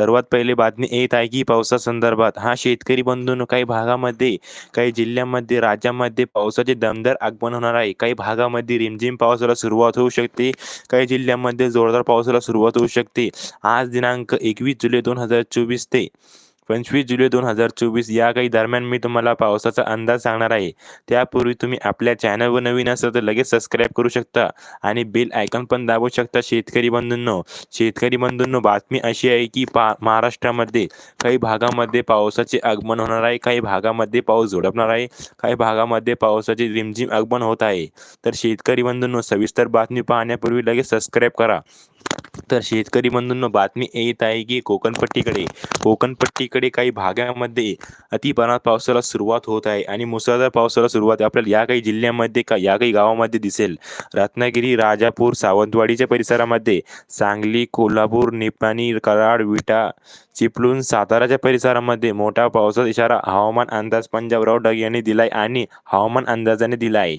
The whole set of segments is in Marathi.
सर्वात पहिली बातमी येत आहे की पावसासंदर्भात हा शेतकरी बंधून काही भागामध्ये काही जिल्ह्यामध्ये राज्यामध्ये पावसाचे दमदार आगमन होणार आहे. काही भागामध्ये रिमझिम पावसाला सुरुवात होऊ शकते. काही जिल्ह्यामध्ये जोरदार पावसाला सुरुवात होऊ शकते. आज दिनांक एकवीस जुलै दोन हजार चोवीस ते पंचवीस जुलै दोन हजार चोवीस या काही दरम्यान मी तुम्हाला पावसाचा अंदाज सांगणार आहे. त्यापूर्वी तुम्ही आपल्या चॅनलवर नवीन असाल तर लगेच सबस्क्राईब करू शकता आणि बेल आयकॉन पण दाबू शकता शेतकरी बंधूंनो. शेतकरी बंधूंनो बातमी अशी आहे की पा महाराष्ट्रामध्ये काही भागामध्ये पावसाचे आगमन होणार आहे काही भागामध्ये पाऊस झोडपणार आहे काही भागामध्ये पावसाचे रिमझिम आगमन होत आहे. तर शेतकरी बंधूंनो सविस्तर बातमी पाहण्यापूर्वी लगेच सबस्क्राईब करा. तर शेतकरी बंधूंनो बातमी येत आहे की कोकणपट्टीकडे कोकणपट्टीकडे काही भागामध्ये अतिप्रमाणात पावसाला सुरुवात होत आहे आणि मुसळधार पावसाला सुरुवात आपल्याला या काही जिल्ह्यामध्ये का या काही गावामध्ये दिसेल. रत्नागिरी राजापूर सावंतवाडीच्या परिसरामध्ये सांगली कोल्हापूर निपाणी कराड विटा चिपळूण साताराच्या परिसरामध्ये मोठा पावसाचा इशारा हवामान अंदाज पंजाबराव डग यांनी दिलाय आणि हवामान अंदाजाने दिला आहे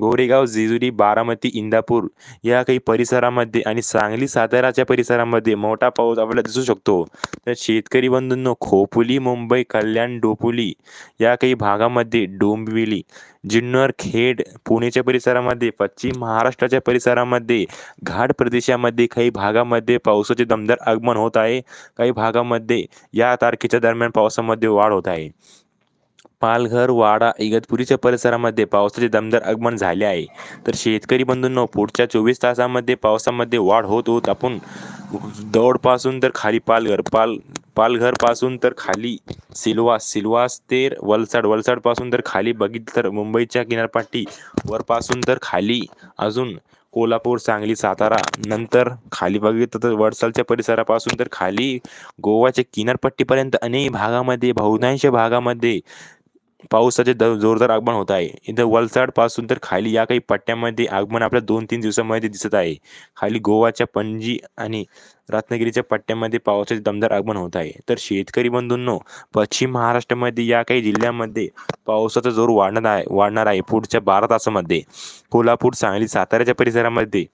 गोरेगाव जेजुरी बारामती इंदापूर या काही परिसरामध्ये आणि सांगली साताराच्या परिसरामध्ये मोठा पाऊस आपल्याला दिसू शकतो. तर शेतकरी बंधूंनो खोपोली मुंबई कल्याण डोपुली या काही भागामध्ये डोंबिवली जुन्नर खेड पुणेच्या परिसरामध्ये पश्चिम महाराष्ट्राच्या परिसरामध्ये घाट प्रदेशामध्ये काही भागामध्ये पावसाचे दमदार आगमन होत आहे. काही भागामध्ये या तारखेच्या दरम्यान पावसामध्ये वाढ होत आहे. पालघर वाडा इगतपुरीच्या परिसरामध्ये पावसाचे दमदार आगमन झाले आहे. तर शेतकरी बंधूंनो पुढच्या चोवीस तासामध्ये पावसामध्ये वाढ होत होत आपण दौडपासून तर खाली पालघर पाल पालघरपासून तर खाली सिल्वास सिल्वास ते वलसाड. वलसाडपासून तर खाली बघितलं तर मुंबईच्या किनारपट्टी. वरपासून तर खाली अजून कोल्हापूर सांगली सातारा. नंतर खाली बघितलं तर वडसालच्या परिसरापासून तर खाली गोवाच्या किनारपट्टीपर्यंत अनेक भागामध्ये बहुतांश भागामध्ये पावसाचे द जोरदार आगमन होत आहे. इथं वलसाडपासून तर खाली या काही पट्ट्यामध्ये आगमन आपल्या दोन तीन दिवसामध्ये दिसत आहे. खाली गोवाच्या पणजी आणि रत्नागिरीच्या पट्ट्यामध्ये पावसाचे दमदार आगमन होत आहे. तर शेतकरी बंधूंनो पश्चिम महाराष्ट्रामध्ये या काही जिल्ह्यामध्ये पावसाचा जोर वाढणार आहे वाढणार आहे. पुढच्या बारा तासामध्ये कोल्हापूर सांगली साताऱ्याच्या परिसरामध्ये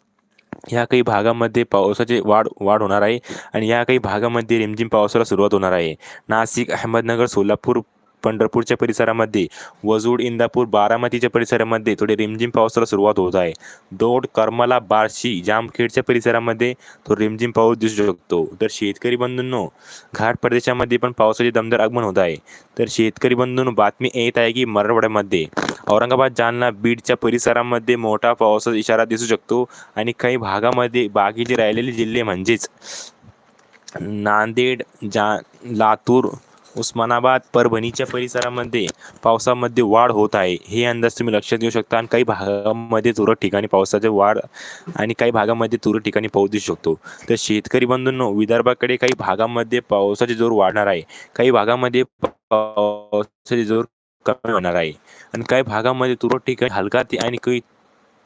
या काही भागामध्ये पावसाचे वाढ वाढ होणार आहे आणि या काही भागामध्ये रिमझिम पावसाला सुरुवात होणार आहे. नाशिक अहमदनगर सोलापूर पंढरपूरच्या परिसरामध्ये वजूड इंदापूर बारामतीच्या परिसरामध्ये थोडे रिमझिम पावसाला सुरुवात होत आहे. दौड करमाला बार्शी जामखेडच्या परिसरामध्ये तो रिमझिम पाऊस दिसू शकतो. तर शेतकरी बंधूंनो घाट प्रदेशामध्ये पण पावसाचे दमदार आगमन होत आहे. तर शेतकरी बंधूंनो बातमी येत आहे की मराठवाड्यामध्ये औरंगाबाद जालना बीडच्या परिसरामध्ये मोठा पावसाचा इशारा दिसू शकतो आणि काही भागामध्ये बाकीचे राहिलेले जिल्हे म्हणजेच नांदेड जा लातूर उस्मानाबाद परभणीच्या परिसरामध्ये पावसामध्ये वाढ होत आहे. हे अंदाज तुम्ही लक्षात घेऊ शकता आणि काही भागामध्ये तुरळक ठिकाणी पावसाचे वाढ आणि काही भागामध्ये तुरळक ठिकाणी पाऊस दिसू शकतो. तर शेतकरी बंधूंनो विदर्भाकडे काही भागामध्ये पावसाचे जोर वाढणार आहे. काही भागामध्ये पावसाचे जोर कमी होणार आहे. आणि काही भागामध्ये तुरळक ठिकाणी हलका ते आणि काही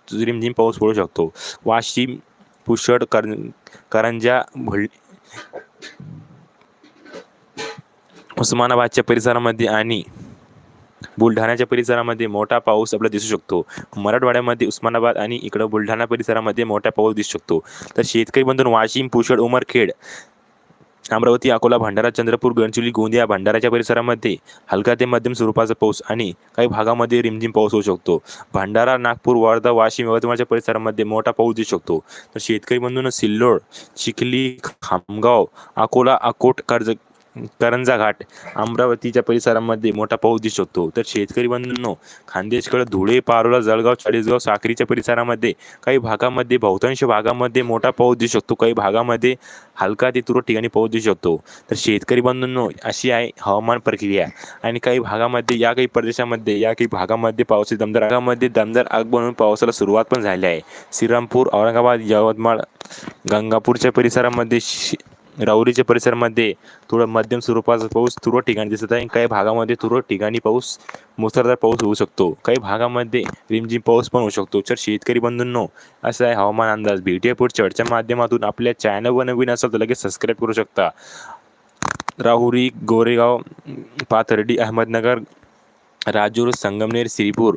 रिमझिम पाऊस पडू शकतो. वाशिम पुष्कळ कर करंजा भुल उस्मानाबादच्या परिसरामध्ये आणि बुलढाण्याच्या परिसरामध्ये मोठा पाऊस आपल्याला दिसू शकतो. मराठवाड्यामध्ये उस्मानाबाद आणि इकडं बुलढाणा परिसरामध्ये मोठा पाऊस दिसू शकतो. तर शेतकरी बंधून वाशिम पुषड उमरखेड अमरावती अकोला भंडारा चंद्रपूर गडचिरोली गोंदिया भंडाराच्या परिसरामध्ये हलका ते मध्यम स्वरूपाचा पाऊस आणि काही भागामध्ये रिमझिम पाऊस होऊ शकतो. भंडारा नागपूर वर्धा वाशिम यवतमाळच्या परिसरामध्ये मोठा पाऊस दिसू शकतो. तर शेतकरी बंधून सिल्लोड चिखली खामगाव अकोला अकोट कर्ज करंजा घाट अमरावतीच्या परिसरामध्ये मोठा पाऊस दिसतो. शकतो तर शेतकरी बंधूंनो खानदेशकडे धुळे पारोला जळगाव चाळीसगाव साक्रीच्या परिसरामध्ये काही भागामध्ये बहुतांश भागामध्ये मोठा पाऊस दिसू शकतो काही भागामध्ये हलका ते तुरळक ठिकाणी पाऊस दिसू शकतो तर शेतकरी बंधूंनो अशी आहे हवामान प्रक्रिया. आणि काही भागामध्ये या काही प्रदेशामध्ये या काही भागामध्ये पावसाची दमदार भागामध्ये दमदार आग बनवून पावसाला सुरुवात पण झाली आहे. श्रीरामपूर औरंगाबाद यवतमाळ गंगापूरच्या परिसरामध्ये राऊरीच्या परिसरामध्ये थोडं मध्यम स्वरूपाचा पाऊस तुरळक ठिकाणी दिसत आहे. काही भागामध्ये तुरळक ठिकाणी पाऊस मुसळधार पाऊस होऊ शकतो. काही भागामध्ये रिमझिम पाऊस पण होऊ शकतो. तर शेतकरी बंधूंनो असा आहे हवामान अंदाज. भेटूया पुढच्या माध्यमातून आपल्या चॅनलवर नवीन असेल तर लगेच सबस्क्राईब करू शकता. राहुरी गोरेगाव पाथर्डी अहमदनगर राजूर संगमनेर श्रीपूर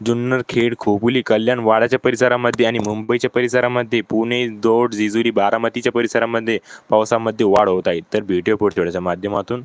जुन्नर खेड खोपोली कल्याण वाडाच्या परिसरामध्ये आणि मुंबईच्या परिसरामध्ये पुणे दौड जेजुरी बारामतीच्या परिसरामध्ये पावसामध्ये वाढ होत आहे. तर व्हिडिओ पुढच्या माध्यमातून